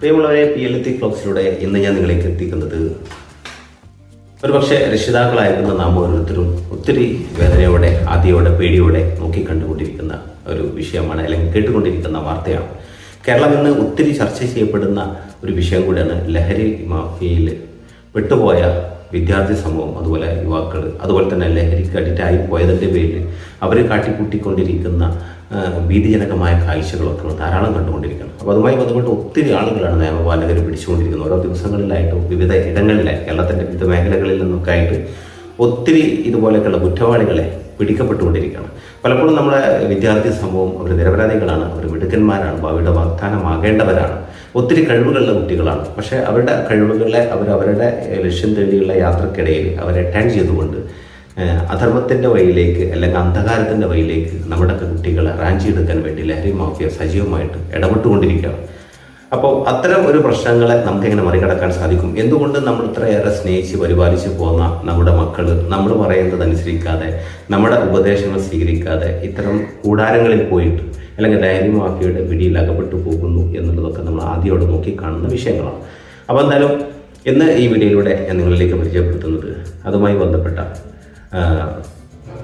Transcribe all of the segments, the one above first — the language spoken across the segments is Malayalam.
പ്രിയമുള്ളവരെ പി എൽ ടി ക്ലോക്സിലൂടെ ഇന്ന് ഞാൻ നിങ്ങളേക്ക് എത്തിക്കുന്നത് ഒരുപക്ഷെ രക്ഷിതാക്കളായിരുന്ന നാം ഓരോരുത്തരും ഒത്തിരി വേദനയോടെ ആദ്യയോടെ പേടിയോടെ നോക്കിക്കണ്ടുകൊണ്ടിരിക്കുന്ന ഒരു വിഷയമാണ് അല്ലെങ്കിൽ കേട്ടുകൊണ്ടിരിക്കുന്ന വാർത്തയാണ്. കേരളം ഇന്ന് ഒത്തിരി ചർച്ച ചെയ്യപ്പെടുന്ന ഒരു വിഷയം കൂടിയാണ് ലഹരി മാഫിയയിൽ പെട്ടുപോയ വിദ്യാർത്ഥി സമൂഹം അതുപോലെ യുവാക്കൾ അതുപോലെ തന്നെ ലഹരിക്ക് അഡിക്റ്റായി പോയതിന്റെ പേരിൽ അവർ കാട്ടിക്കൂട്ടിക്കൊണ്ടിരിക്കുന്ന ഭീതിജനകമായ കാഴ്ചകളൊക്കെ ധാരാളം കണ്ടുകൊണ്ടിരിക്കണം. അപ്പോൾ അതുമായി ബന്ധപ്പെട്ട് ഒത്തിരി ആളുകളാണ് നിയമപാലകർ പിടിച്ചുകൊണ്ടിരിക്കുന്നത്. ഓരോ ദിവസങ്ങളിലായിട്ട് വിവിധ ഇടങ്ങളിലായി കേരളത്തിന്റെ വിവിധ മേഖലകളിൽ നിന്നൊക്കെ ആയിട്ട് ഒത്തിരി ഇതുപോലെയൊക്കെയുള്ള കുറ്റവാളികളെ പിടിക്കപ്പെട്ടുകൊണ്ടിരിക്കുകയാണ്. പലപ്പോഴും നമ്മുടെ വിദ്യാർത്ഥി സമൂഹം അവർ നിരപരാധികളാണ് അവർ മിടുക്കന്മാരാണ് ഭാവിയുടെ വാഗ്ദാനമാകേണ്ടവരാണ്. ഒത്തിരി കഴിവുകളുള്ള കുട്ടികളാണ്. പക്ഷേ അവരുടെ കഴിവുകളെ അവർ അവരുടെ ലക്ഷ്യം തേടിയുള്ള യാത്രക്കിടയിൽ അവരെ അറ്റാൻഡ് ചെയ്തുകൊണ്ട് അധർമ്മത്തിന്റെ വഴിയിലേക്ക് അല്ലെങ്കിൽ അന്ധകാരത്തിന്റെ വഴിയിലേക്ക് നമ്മുടെ കുട്ടികളെ റാഞ്ചിയെടുക്കാൻ വേണ്ടി ലഹരി മാഫിയ സജീവമായിട്ട് ഇടപെട്ടുകൊണ്ടിരിക്കുകയാണ്. അപ്പോൾ അത്തരം ഒരു പ്രശ്നങ്ങളെ നമുക്ക് എങ്ങനെ മറികടക്കാൻ സാധിക്കും. എന്തുകൊണ്ട് നമ്മൾ ഇത്രയേറെ സ്നേഹിച്ച് പരിപാലിച്ച് പോകുന്ന നമ്മുടെ മക്കൾ നമ്മൾ പറയുന്നത് അനുസരിക്കാതെ നമ്മുടെ ഉപദേശങ്ങൾ സ്വീകരിക്കാതെ ഇത്തരം കൂടാരങ്ങളിൽ പോയിട്ട് അല്ലെങ്കിൽ ലഹരി മാഫിയയുടെ പിടിയിൽ അകപ്പെട്ടു പോകുന്നു എന്നുള്ളതൊക്കെ നമ്മൾ ആദ്യമോടെ നോക്കി കാണുന്ന വിഷയങ്ങളാണ്. അപ്പോൾ എന്തായാലും ഇന്ന് ഈ വീഡിയോയിലൂടെ ഞാൻ നിങ്ങളിലേക്ക് പരിചയപ്പെടുത്തുന്നത് അതുമായി ബന്ധപ്പെട്ട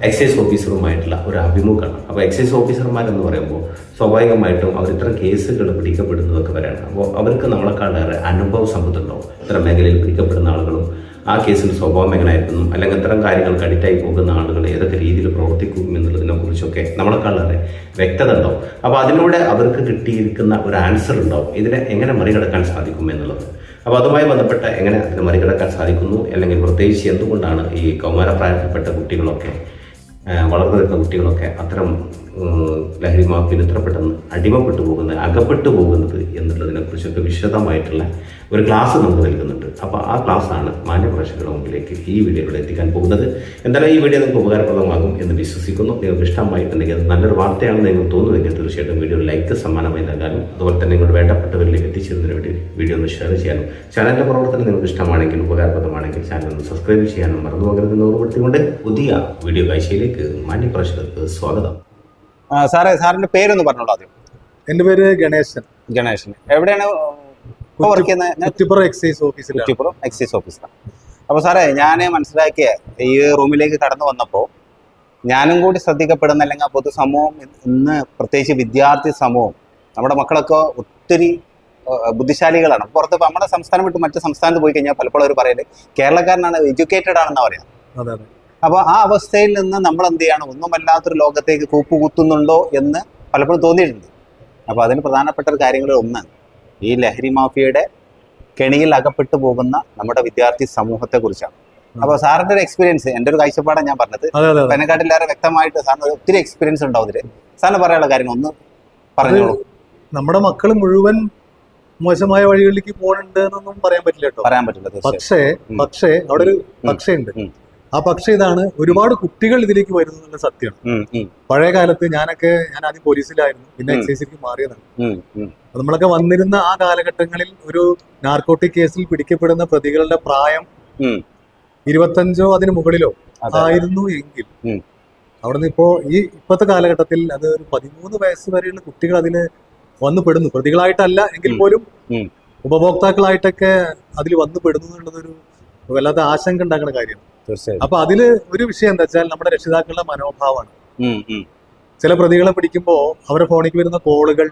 എക്സൈസ് ഓഫീസറുമായിട്ടുള്ള ഒരു അഭിമുഖമാണ്. അപ്പോൾ എക്സൈസ് ഓഫീസർമാരെന്ന് പറയുമ്പോൾ സ്വാഭാവികമായിട്ടും അവർ ഇത്തരം കേസുകൾ പിടിക്കപ്പെടുന്നതൊക്കെ വരെയാണ് അപ്പോൾ അവർക്ക് നമ്മളെക്കാളേറെ അനുഭവ സമ്പത്തുണ്ടാവും ഇത്തരം മേഖലയിൽ പിടിക്കപ്പെടുന്ന ആളുകളും ആ കേസിൽ സ്വഭാവം എങ്ങനെയായിരുന്നു അല്ലെങ്കിൽ ഇത്തരം കാര്യങ്ങൾക്ക് അഡിക്റ്റായി പോകുന്ന ആളുകൾ ഏതൊക്കെ രീതിയിൽ പ്രവർത്തിക്കും എന്നുള്ളതിനെ കുറിച്ചൊക്കെ നമ്മളെക്കാളേറെ വ്യക്തത ഉണ്ടാവും. അപ്പോൾ അതിലൂടെ അവർക്ക് കിട്ടിയിരിക്കുന്ന ഒരു ആൻസർ ഉണ്ടാവും. ഇതിനെ എങ്ങനെ മറികടക്കാൻ സാധിക്കും എന്നുള്ളത്. അപ്പോൾ അതുമായി ബന്ധപ്പെട്ട് എങ്ങനെ അതിനെ മറികടക്കാൻ സാധിക്കുന്നു? അല്ലെങ്കിൽ പ്രത്യേകിച്ച് എന്തുകൊണ്ടാണ് ഈ കൗമാരപ്രായത്തിൽപ്പെട്ട കുട്ടികളൊക്കെ വളർന്നു വരുന്ന കുട്ടികളൊക്കെ അത്തരം ലഹരി മാഫിയിൽ എത്ര പെട്ടെന്ന് അടിമപ്പെട്ടു പോകുന്നത് അകപ്പെട്ടു പോകുന്നത് എന്നുള്ളതിനെ കുറിച്ചൊക്കെ വിശദമായിട്ടുള്ള ഒരു ക്ലാസ് നമുക്ക് നൽകുന്നുണ്ട്. അപ്പോൾ ആ ക്ലാസ്സാണ് മാന്യപ്രേക്ഷകരുടെ മുമ്പിലേക്ക് ഈ വീഡിയോയിലൂടെ എത്തിക്കാൻ പോകുന്നത്. എന്തായാലും ഈ വീഡിയോ നിങ്ങൾക്ക് ഉപകാരപ്രദമാകും എന്ന് വിശ്വസിക്കുന്നു. നിങ്ങൾക്ക് ഇഷ്ടമായിട്ടുണ്ടെങ്കിൽ അത് നല്ലൊരു വാർത്തയാണെന്ന് നിങ്ങൾക്ക് തോന്നുമെങ്കിൽ തീർച്ചയായിട്ടും വീഡിയോ ലൈക്ക് സമ്മാനമായി നൽകാനും അതുപോലെ തന്നെ നിങ്ങളുടെ വേണ്ടപ്പെട്ടവരിലേക്ക് എത്തിച്ചതിന് വേണ്ടി വീഡിയോ ഒന്ന് ഷെയർ ചെയ്യാനും ചാനലിന്റെ പ്രവർത്തനം നിങ്ങൾക്ക് ഇഷ്ടമാണെങ്കിൽ ഉപകാരപ്രദമാണെങ്കിൽ ചാനൽ ഒന്ന് സബ്സ്ക്രൈബ് ചെയ്യാനും മറന്നു പോകരുതെന്ന് ഓർമ്മപ്പെടുത്തിക്കൊണ്ട് പുതിയ വീഡിയോ കാഴ്ചയിലേക്ക് മാന്യപ്രേക്ഷകർക്ക് സ്വാഗതം. സാറേ സാറിന്റെ പേരൊന്ന് പറഞ്ഞോളൂ ആദ്യം. എന്റെ പേര് ഗണേശൻ. ഗണേശൻ. എവിടെയാണ് വർക്ക് ചെയ്യുന്നത് കുറ്റിപ്പുറം എക്സൈസ് ഓഫീസിലാണ് കുറ്റിപ്പുറം എക്സൈസ് അപ്പോൾ സാറേ ഞാൻ മനസ്സിലാക്കിയ ഈ റൂമിലേക്ക് കടന്നു വന്നപ്പോൾ ഞാനും കൂടി ശ്രദ്ധിക്കപ്പെടുന്ന അല്ലെങ്കിൽ ആ പൊതുസമൂഹം ഇന്ന് പ്രത്യേകിച്ച് വിദ്യാർത്ഥി സമൂഹം നമ്മുടെ മക്കളൊക്കെ ഒത്തിരി ബുദ്ധിശാലികളാണ്. പുറത്ത് നമ്മുടെ സംസ്ഥാനം വിട്ട് മറ്റു സംസ്ഥാനത്ത് പോയി കഴിഞ്ഞാൽ പലപ്പോഴും അവർ പറയൽ കേരളക്കാരനാണ് എഡ്യൂക്കേറ്റഡ് ആണെന്നാ പറയാം. അപ്പോൾ ആ അവസ്ഥയിൽ നിന്ന് നമ്മൾ എന്ത് ചെയ്യാണ്? ഒന്നുമല്ലാത്തൊരു ലോകത്തേക്ക് കൂപ്പുകുത്തുന്നുണ്ടോ എന്ന് പലപ്പോഴും തോന്നിയിട്ടുണ്ട്. അപ്പോൾ അതിന് പ്രധാനപ്പെട്ട ഒരു കാര്യങ്ങളിൽ ഒന്ന് ഈ ലഹരി മാഫിയയുടെ കെണിയിൽ അകപ്പെട്ടു പോകുന്ന നമ്മുടെ വിദ്യാർത്ഥി സമൂഹത്തെ കുറിച്ചാണ് അപ്പോൾ സാറിന്റെ ഒരു എക്സ്പീരിയൻസ് എന്റെ ഒരു കാഴ്ചപ്പാടാണ് ഞാൻ പറഞ്ഞത്. എന്നെക്കാട്ടിലേറെ വ്യക്തമായിട്ട് സാറിന് ഒത്തിരി എക്സ്പീരിയൻസ് ഉണ്ടാവും ഇതിൽ സാറിന് പറയാനുള്ള കാര്യങ്ങൾ ഒന്ന് പറഞ്ഞോളൂ. നമ്മുടെ മക്കൾ മുഴുവൻ മോശമായ വഴികളിലേക്ക് പോകണുണ്ട് എന്നൊന്നും പറയാൻ പറ്റില്ല കേട്ടോ. പറയാൻ പറ്റില്ല പക്ഷേ പക്ഷേ അവിടെ ഒരു പക്ഷേ ഉണ്ട്. ആ പക്ഷേ ഇതാണ് ഒരുപാട് കുട്ടികൾ ഇതിലേക്ക് വരുന്നു എന്നുള്ള സത്യമാണ് പഴയ കാലത്ത് ഞാനൊക്കെ ഞാൻ ആദ്യം പോലീസിലായിരുന്നു. പിന്നെ. എക്സൈസിലേക്ക് മാറിയതാണ്. നമ്മളൊക്കെ വന്നിരുന്ന ആ കാലഘട്ടങ്ങളിൽ ഒരു നാർക്കോട്ടിക് കേസിൽ പിടിക്കപ്പെടുന്ന പ്രതികളുടെ പ്രായം. ഇരുപത്തഞ്ചോ അതിന് മുകളിലോ. ആയിരുന്നു എങ്കിൽ. അവിടുന്ന് ഇപ്പോ ഈ ഇപ്പോഴത്തെ കാലഘട്ടത്തിൽ അത് ഒരു പതിമൂന്ന് വയസ്സ് വരെയുള്ള കുട്ടികൾ അതിന് വന്നു പെടുന്നു. പ്രതികളായിട്ടല്ല എങ്കിൽ പോലും ഉപഭോക്താക്കളായിട്ടൊക്കെ അതിൽ വന്നു പെടുന്നു എന്നുള്ളതൊരു വല്ലാത്ത ആശങ്ക ഉണ്ടാക്കുന്ന കാര്യമാണ്. തീർച്ചയായും അപ്പൊ അതിൽ ഒരു വിഷയം എന്താ വെച്ചാൽ നമ്മുടെ രക്ഷിതാക്കളുടെ മനോഭാവമാണ്. ചില പ്രതികളെ പിടിക്കുമ്പോൾ അവരെ ഫോണിക്ക് വരുന്ന കോളുകൾ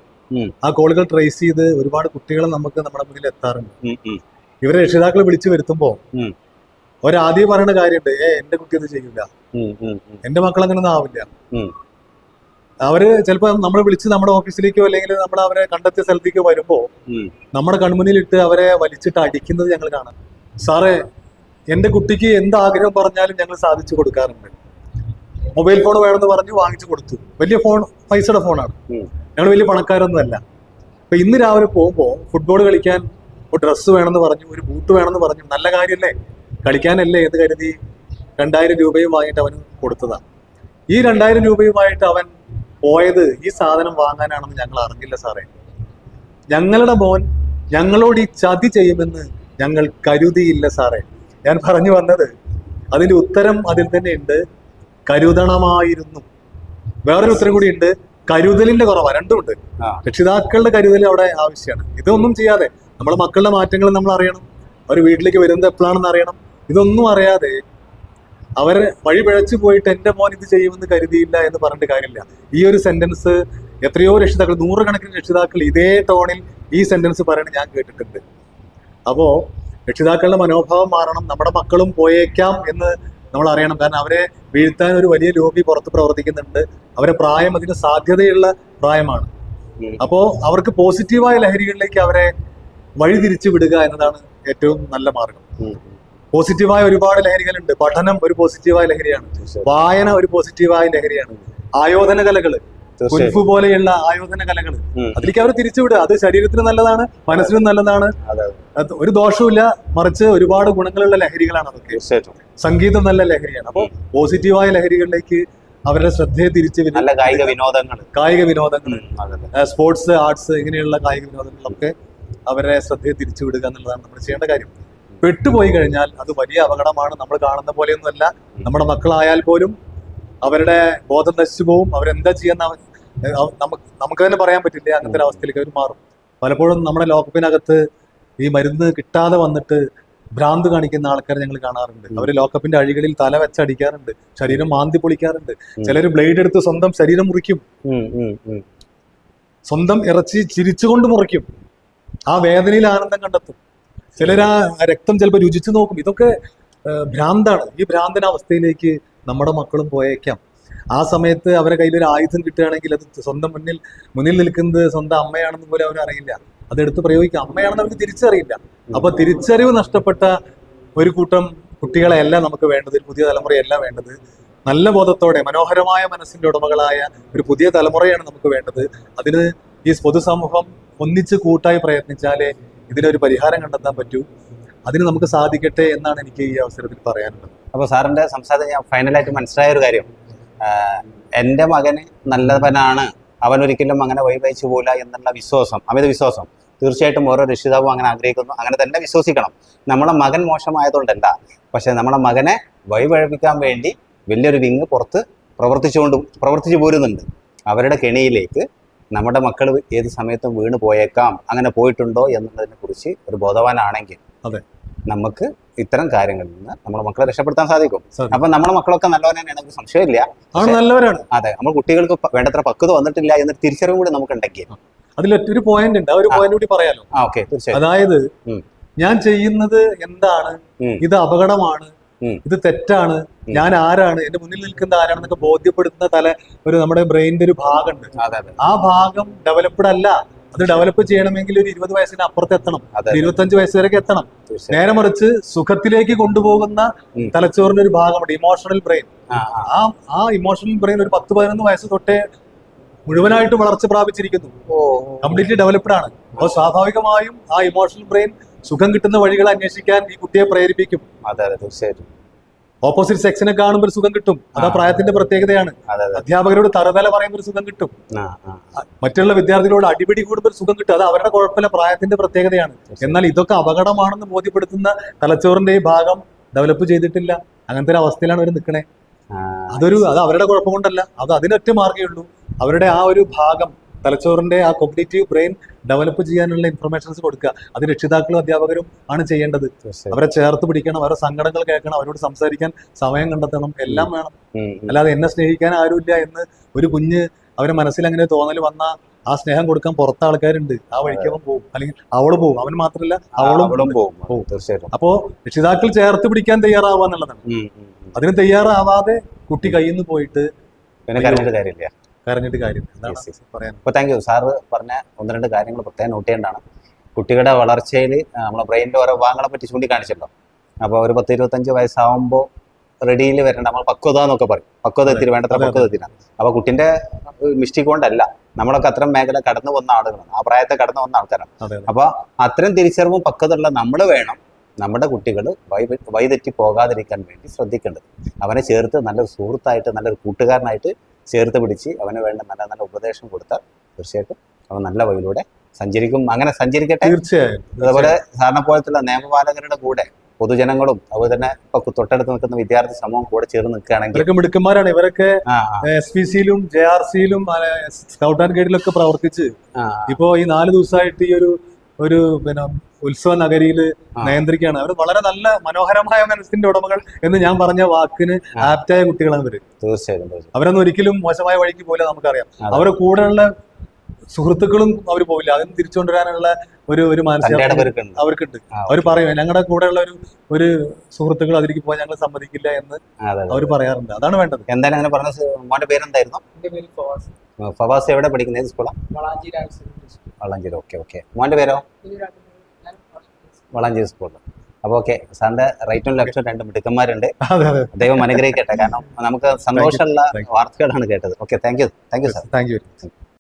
ആ കോളുകൾ ട്രേസ് ചെയ്ത് ഒരുപാട് കുട്ടികളെ നമുക്ക് നമ്മുടെ മുന്നിൽ എത്താറുണ്ട്. ഇവരെ രക്ഷിതാക്കൾ വിളിച്ചു വരുത്തുമ്പോൾ. ഒരാദ്യം പറയുന്ന കാര്യമുണ്ട് ഏ എന്റെ കുട്ടി അത് ചെയ്യില്ല. എന്റെ മക്കൾ അങ്ങനൊന്നും ആവില്ല. ഉം. അവർ ചിലപ്പോ നമ്മളെ വിളിച്ച് നമ്മുടെ ഓഫീസിലേക്കോ അല്ലെങ്കിൽ നമ്മൾ അവരെ കണ്ടെത്തിയ സ്ഥലത്തേക്കോ വരുമ്പോ നമ്മുടെ നമ്മുടെ കൺമുന്നിലിട്ട് അവരെ വലിച്ചിട്ട് അടിക്കുന്നത് ഞങ്ങൾ കാണാം സാറേ എന്റെ കുട്ടിക്ക് എന്ത് ആഗ്രഹം പറഞ്ഞാലും ഞങ്ങൾ സാധിച്ചു കൊടുക്കാറുണ്ട്. മൊബൈൽ ഫോൺ വേണമെന്ന് പറഞ്ഞു വാങ്ങിച്ചു കൊടുത്തു. വലിയ ഫോൺ പൈസയുടെ ഫോണാണ്. ഞങ്ങൾ വലിയ പണക്കാരൊന്നുമല്ല അപ്പൊ ഇന്ന് രാവിലെ പോകുമ്പോൾ ഫുട്ബോൾ കളിക്കാൻ ഒരു ഡ്രസ്സ് വേണമെന്ന് പറഞ്ഞു ഒരു ബൂട്ട് വേണമെന്ന് പറഞ്ഞു നല്ല കാര്യമല്ലേ കളിക്കാനല്ലേ എന്ന് കരുതി രണ്ടായിരം രൂപയും വാങ്ങിയിട്ട് അവന് കൊടുത്തതാണ് ഈ രണ്ടായിരം രൂപയുമായിട്ട് അവൻ പോയത് ഈ സാധനം വാങ്ങാനാണെന്ന് ഞങ്ങൾ അറിഞ്ഞില്ല സാറേ. ഞങ്ങളുടെ മോൻ ഞങ്ങളോട് ഈ ചതി ചെയ്യുമെന്ന് ഞങ്ങൾ കരുതിയില്ല സാറേ. ഞാൻ പറഞ്ഞു വന്നത്. അതിന്റെ ഉത്തരം അതിൽ തന്നെ ഉണ്ട്. കരുതണമായിരുന്നു. വേറൊരു ഉത്തരം കൂടി ഉണ്ട്. കരുതലിന്റെ കുറവാണ് രണ്ടുമുണ്ട്. രക്ഷിതാക്കളുടെ കരുതൽ അവിടെ ആവശ്യമാണ്. ഇതൊന്നും ചെയ്യാതെ നമ്മളെ മക്കളുടെ മാറ്റങ്ങൾ നമ്മൾ അറിയണം. അവർ വീട്ടിലേക്ക് വരുന്നത് എപ്പോഴാണെന്ന് അറിയണം. ഇതൊന്നും അറിയാതെ അവരെ വഴി പിഴച്ചു പോയിട്ട് എന്റെ മോൻ ഇത് ചെയ്യുമെന്ന് കരുതിയില്ല എന്ന് പറഞ്ഞിട്ട് കാര്യമില്ല. ഈ ഒരു സെന്റൻസ് എത്രയോ രക്ഷിതാക്കൾ നൂറുകണക്കിന് രക്ഷിതാക്കൾ ഇതേ ടോണിൽ ഈ സെന്റൻസ് പറയണത് ഞാൻ കേട്ടിട്ടുണ്ട്. അപ്പോ രക്ഷിതാക്കളുടെ മനോഭാവം മാറണം നമ്മുടെ മക്കളും പോയേക്കാം എന്ന് നമ്മൾ അറിയണം. കാരണം അവരെ വീഴ്ത്താൻ ഒരു വലിയ ലോബി പുറത്ത് പ്രവർത്തിക്കുന്നുണ്ട്. അവരെ പ്രായം അതിന് സാധ്യതയുള്ള പ്രായമാണ്. അപ്പോൾ അപ്പോ അവർക്ക് പോസിറ്റീവായ ലഹരികളിലേക്ക് അവരെ വഴി തിരിച്ചു വിടുക എന്നതാണ് ഏറ്റവും നല്ല മാർഗം. പോസിറ്റീവായ ഒരുപാട് ലഹരികളുണ്ട്. പഠനം ഒരു പോസിറ്റീവായ ലഹരിയാണ്. വായന ഒരു പോസിറ്റീവായ ലഹരിയാണ്. ആയോധന കലകൾ കുൽഫു പോലെയുള്ള ആയോധന കലകൾ. അതിലേക്ക് അവർ തിരിച്ചുവിടുക അത് ശരീരത്തിന് നല്ലതാണ് മനസ്സിനും നല്ലതാണ്. ഒരു ദോഷവുമില്ല. മറിച്ച് ഒരുപാട് ഗുണങ്ങളുള്ള ലഹരികളാണ് അതൊക്കെ. തീർച്ചയായിട്ടും. സംഗീതം നല്ല ലഹരിയാണ്. അപ്പോൾ പോസിറ്റീവായ ലഹരികളിലേക്ക് അവരുടെ ശ്രദ്ധയെ തിരിച്ചു. നല്ല കായിക വിനോദങ്ങൾ കായിക വിനോദങ്ങൾ സ്പോർട്സ് ആർട്സ് ഇങ്ങനെയുള്ള കായിക വിനോദങ്ങളൊക്കെ അവരെ ശ്രദ്ധയെ തിരിച്ചു വിടുക എന്നുള്ളതാണ് നമ്മൾ ചെയ്യേണ്ട കാര്യം. പെട്ടുപോയി കഴിഞ്ഞാൽ അത് വലിയ അപകടമാണ്. നമ്മൾ കാണുന്ന പോലെയൊന്നുമല്ല. നമ്മുടെ മക്കളായാൽ പോലും അവരുടെ ബോധം നശിച്ചു പോവും. അവരെന്താ അവ- നമുക്ക് നമുക്ക് തന്നെ പറയാൻ പറ്റില്ല? അങ്ങനത്തെ ഒരു അവസ്ഥയിലേക്ക് അവർ മാറും. പലപ്പോഴും നമ്മുടെ ലോക്കപ്പിനകത്ത് ഈ മരുന്ന് കിട്ടാതെ വന്നിട്ട് ഭ്രാന്ത് കാണിക്കുന്ന ആൾക്കാരെ ഞങ്ങൾ കാണാറുണ്ട്. അവർ ലോക്കപ്പിന്റെ അഴികളിൽ തല വെച്ചടിക്കാറുണ്ട്. ശരീരം മാന്തി പൊളിക്കാറുണ്ട്. ചിലർ ബ്ലേഡ് എടുത്ത് സ്വന്തം ശരീരം മുറിക്കും. സ്വന്തം ഇറച്ചി ചിരിച്ചുകൊണ്ട് മുറിക്കും. ആ വേദനയിൽ ആനന്ദം കണ്ടെത്തും. ചിലർ ആ രക്തം ചിലപ്പോൾ രുചിച്ചു നോക്കും. ഇതൊക്കെ ഭ്രാന്താണ്. ഈ ഭ്രാന്തന അവസ്ഥയിലേക്ക് നമ്മുടെ മക്കളും പോയേക്കാം. ആ സമയത്ത് അവരെ കയ്യിൽ ഒരു ആയുധം കിട്ടുകയാണെങ്കിൽ അത് സ്വന്തം മുന്നിൽ മുന്നിൽ നിൽക്കുന്നത് സ്വന്തം അമ്മയാണെന്ന് പോലും അവർ അറിയില്ല അതെടുത്ത് പ്രയോഗിക്കാം. അമ്മയാണെന്ന് അവർക്ക് തിരിച്ചറിയില്ല. അപ്പൊ തിരിച്ചറിവ് നഷ്ടപ്പെട്ട ഒരു കൂട്ടം കുട്ടികളെയല്ല നമുക്ക് വേണ്ടത് പുതിയ തലമുറയല്ല വേണ്ടത്. നല്ല ബോധത്തോടെ മനോഹരമായ മനസ്സിന്റെ ഉടമകളായ ഒരു പുതിയ തലമുറയാണ് നമുക്ക് വേണ്ടത്. അതിന് ഈ പൊതുസമൂഹം ഒന്നിച്ച് കൂട്ടായി പ്രയത്നിച്ചാലേ ഇതിനൊരു പരിഹാരം കണ്ടെത്താൻ പറ്റൂ. അതിന് നമുക്ക് സാധിക്കട്ടെ എന്നാണ് എനിക്ക് ഈ അവസരത്തിൽ പറയാനുള്ളത്. അപ്പൊ സാറിന്റെ സംസാരം ഞാൻ ഫൈനലായിട്ട് മനസ്സിലായ ഒരു കാര്യം. എന്റെ മകന് നല്ലവനാണ് അവൻ ഒരിക്കലും അങ്ങനെ വഴിവഹിച്ചു പോല എന്നുള്ള വിശ്വാസം അമിത വിശ്വാസം. തീർച്ചയായിട്ടും ഓരോ രക്ഷിതാവും അങ്ങനെ ആഗ്രഹിക്കുന്നു. അങ്ങനെ തന്നെ വിശ്വസിക്കണം. നമ്മുടെ മകൻ മോശമായതുകൊണ്ടല്ല പക്ഷെ നമ്മുടെ മകനെ വഴിപഴപ്പിക്കാൻ വേണ്ടി വലിയൊരു വിങ് പുറത്ത് പ്രവർത്തിച്ചുകൊണ്ട് പ്രവർത്തിച്ചു പോരുന്നുണ്ട്. അവരുടെ കെണിയിലേക്ക് നമ്മുടെ മക്കൾ ഏത് സമയത്തും വീണ് പോയേക്കാം. അങ്ങനെ പോയിട്ടുണ്ടോ എന്നുള്ളതിനെ കുറിച്ച് ഒരു ബോധവാനാണെങ്കിൽ അതെ. നമുക്ക് ഇത്തരം കാര്യങ്ങളിൽ നിന്ന് നമ്മുടെ മക്കളെ രക്ഷപ്പെടുത്താൻ സാധിക്കും. അപ്പൊ നമ്മുടെ മക്കളൊക്കെ നല്ലവരാണ് എനിക്ക് സംശയമില്ല. നല്ലവരാണ്. അതെ നമ്മൾ കുട്ടികൾക്ക് വേണ്ടത്ര പക്വത വന്നിട്ടില്ല എന്നൊരു തിരിച്ചറിവും കൂടി നമുക്കുണ്ടെങ്കിൽ അതിൽ ഒരു പോയിന്റ് ഉണ്ട്. ആ ഒരു പോയിന്റ് കൂടി പറയാലോ? ഓക്കെ തീർച്ചയായും. അതായത് ഞാൻ ചെയ്യുന്നത് എന്താണ്? ഇത് അപകടമാണ്. ഇത് തെറ്റാണ്. ഞാൻ ആരാണ്? എന്റെ മുന്നിൽ നിൽക്കുന്ന ആരാണെന്നൊക്കെ ബോധ്യപ്പെടുത്തുന്ന തല ഒരു നമ്മുടെ ബ്രെയിനിന്റെ ഒരു ഭാഗമുണ്ട്. ആ ഭാഗം ഡെവലപ്ഡ് അല്ല. അത് ഡെവലപ്പ് ചെയ്യണമെങ്കിൽ ഒരു ഇരുപത് വയസ്സിന് അപ്പുറത്ത് എത്തണം ഇരുപത്തഞ്ച് വയസ്സ് വരെയൊക്കെ എത്തണം. നേരെ മറിച്ച് സുഖത്തിലേക്ക് കൊണ്ടുപോകുന്ന. തലച്ചോറിന്റെ ഒരു ഭാഗമുണ്ട്. Emotional brain. ആ ആ. ഇമോഷണൽ ബ്രെയിൻ ഒരു പത്ത് പതിനൊന്ന് വയസ്സ് തൊട്ടേ മുഴുവനായിട്ട് വളർച്ച പ്രാപിച്ചിരിക്കുന്നു. കംപ്ലീറ്റ്ലി ഡെവലപ്ഡ് ആണ്. അപ്പോൾ സ്വാഭാവികമായും ആ ഇമോഷണൽ ബ്രെയിൻ സുഖം കിട്ടുന്ന വഴികൾ അന്വേഷിക്കാൻ ഈ കുട്ടിയെ പ്രേരിപ്പിക്കും. അതെ അതെ തീർച്ചയായിട്ടും. ഓപ്പോസിറ്റ് സെക്സിനെ കാണുമ്പോൾ സുഖം കിട്ടും. അത് ആ. പ്രായത്തിന്റെ പ്രത്യേകതയാണ്. അധ്യാപകരോട് തറവേല പറയുമ്പോൾ സുഖം കിട്ടും. മറ്റുള്ള വിദ്യാർത്ഥികളോട് അടിപിടി കൂടുമ്പോൾ സുഖം കിട്ടും. അത് അവരുടെ കുഴപ്പമില്ല പ്രായത്തിന്റെ പ്രത്യേകതയാണ്. എന്നാൽ ഇതൊക്കെ അപകടമാണെന്ന് ബോധ്യപ്പെടുത്തുന്ന തലച്ചോറിന്റെ ഈ ഭാഗം ഡെവലപ്പ് ചെയ്തിട്ടില്ല. അങ്ങനത്തെ ഒരു അവസ്ഥയിലാണ് അവർ നിൽക്കണേ. അതൊരു അത് അവരുടെ കുഴപ്പം കൊണ്ടല്ല. അത് അതിനൊറ്റ മാർഗേ ഉള്ളൂ. അവരുടെ ആ ഒരു ഭാഗം തലച്ചോറിന്റെ ആ കോഗ്നേറ്റീവ് ബ്രെയിൻ ഡെവലപ്പ് ചെയ്യാനുള്ള ഇൻഫർമേഷൻസ് കൊടുക്കുക. അത് രക്ഷിതാക്കളും അധ്യാപകരും ആണ് ചെയ്യേണ്ടത്. അവരെ ചേർത്ത് പിടിക്കണം അവരുടെ സങ്കടങ്ങൾ കേൾക്കണം അവരോട് സംസാരിക്കാൻ സമയം കണ്ടെത്തണം എല്ലാം വേണം. അല്ലാതെ എന്നെ സ്നേഹിക്കാൻ ആരുമില്ല എന്ന് ഒരു കുഞ്ഞ് അവരെ മനസ്സിൽ അങ്ങനെ തോന്നൽ വന്ന ആ സ്നേഹം കൊടുക്കാൻ പുറത്ത ആൾക്കാരുണ്ട്. ആ വഴിക്ക് അവൻ പോകും അല്ലെങ്കിൽ അവൾ പോകും അവൻ മാത്രമല്ല അവളും പോകും. തീർച്ചയായിട്ടും. അപ്പോ രക്ഷിതാക്കൾ ചേർത്ത് പിടിക്കാൻ തയ്യാറാവുക എന്നുള്ളതാണ്. അതിന് തയ്യാറാവാതെ കുട്ടി കയ്യിൽ നിന്ന് പോയിട്ട് പിന്നെ കരഞ്ഞിട്ട് കാര്യമില്ല. കരഞ്ഞിട്ട് കാര്യമില്ല അപ്പൊ താങ്ക് യു സാറ് പറഞ്ഞ ഒന്ന് രണ്ട് കാര്യങ്ങൾ പ്രത്യേകം നോട്ട് ചെയ്യേണ്ടതാണ്. കുട്ടികളുടെ വളർച്ചയിൽ നമ്മളെ ബ്രെയിനിന്റെ ഓരോ ഭാഗങ്ങളെ പറ്റി ചൂണ്ടിക്കാണിച്ചല്ലോ അപ്പോൾ ഒരു പത്ത് ഇരുപത്തഞ്ച് വയസ്സാവുമ്പോൾ റെഡിയിൽ വരേണ്ട നമ്മൾ പക്വത എന്നൊക്കെ പറയും. പക്വത എത്തി വേണ്ടത്ര. പക്വത എത്തിനാണ് അപ്പോൾ കുട്ടിന്റെ മിസ്റ്റേക്ക് കൊണ്ടല്ല നമ്മളൊക്കെ അത്തരം മേഖല കടന്നു വന്ന ആളുകളാണ്. ആ പ്രായത്തെ കടന്നു വന്ന ആൾക്കാരാണ്. അപ്പൊ അത്രയും അപ്പോൾ അത്തരം തിരിച്ചറിവും പക്വതയുള്ള നമ്മൾ വേണം. നമ്മുടെ കുട്ടികൾ വൈ വൈതെറ്റി പോകാതിരിക്കാൻ വേണ്ടി ശ്രദ്ധിക്കേണ്ടത്. അവനെ ചേർത്ത് നല്ലൊരു സുഹൃത്തായിട്ട് നല്ലൊരു കൂട്ടുകാരനായിട്ട് ചേർത്ത് പിടിച്ച് അവന് വേണ്ട നല്ല നല്ല ഉപദേശം കൊടുത്താൽ തീർച്ചയായിട്ടും അവൻ നല്ല വഴിയിലൂടെ സഞ്ചരിക്കും. അങ്ങനെ സഞ്ചരിക്കട്ടെ? തീർച്ചയായും. അതുപോലെ സാറിനെ പോലത്തുള്ള നിയമപാലകരുടെ കൂടെ പൊതുജനങ്ങളും അതുപോലെ തന്നെ ഇപ്പൊ തൊട്ടടുത്ത് നിൽക്കുന്ന വിദ്യാർത്ഥി സമൂഹം കൂടെ ചേർന്ന് നിൽക്കുകയാണെങ്കിൽ ഇവരൊക്കെ മിടുക്കന്മാരാണ്. ഇവരൊക്കെ എസ് പി സിയിലും ജെ ആർ സിയിലും സ്കൗട്ട് ആൻഡ് ഗൈഡിലൊക്കെ പ്രവർത്തിച്ച് ഇപ്പോ ഈ നാല് ദിവസമായിട്ട് ഈ ഒരു ഒരു പിന്നെ ഉത്സവ നഗരിയിൽ. നിയന്ത്രിക്കുകയാണ് അവർ വളരെ നല്ല മനോഹരമായ മനസ്സിന്റെ ഉടമകൾ എന്ന് ഞാൻ പറഞ്ഞ വാക്കിന്. ആപ്റ്റായ കുട്ടികളാണ് ഇവർ തീർച്ചയായിട്ടും അവരൊന്നും ഒരിക്കലും മോശമായ വഴിക്ക് പോലെ നമുക്കറിയാം. അവരുടെ കൂടെയുള്ള സുഹൃത്തുക്കളും അവർ പോവില്ല. അതിന് തിരിച്ചുകൊണ്ടുവരാനുള്ള ഒരു ഒരു തന്റെ മാനസിക അവർക്കുണ്ട്. അവർ പറയും ഞങ്ങളുടെ കൂടെയുള്ള ഒരു ഒരു സുഹൃത്തുക്കൾ അതിലേക്ക് പോകാൻ ഞങ്ങൾ സമ്മതിക്കില്ല എന്ന് അവർ പറയാറുണ്ട്. അതാണ് വേണ്ടത്. എന്തായാലും അങ്ങനെ പറഞ്ഞ മോന്റെ പേരെന്തായിരുന്നു? ഫവാസ്. ഫവാസ് എവിടെ പഠിക്കുന്നത് സ്കൂളാണ് വളാഞ്ചേരി ഓക്കെ ഓക്കെ. മോന്റെ പേരോ? വളാഞ്ചേരി സ്കൂളിൽ. അപ്പോൾ ഓക്കെ സാറിന്റെ റൈറ്റും ലെഫ്റ്റും രണ്ട് മിടുക്കന്മാരുണ്ട്. ദൈവം അനുഗ്രഹിക്കട്ടെ. കാരണം നമുക്ക് സന്തോഷമുള്ള വാർത്തകളാണ് കേട്ടത്. Okay thank you thank you sir thank you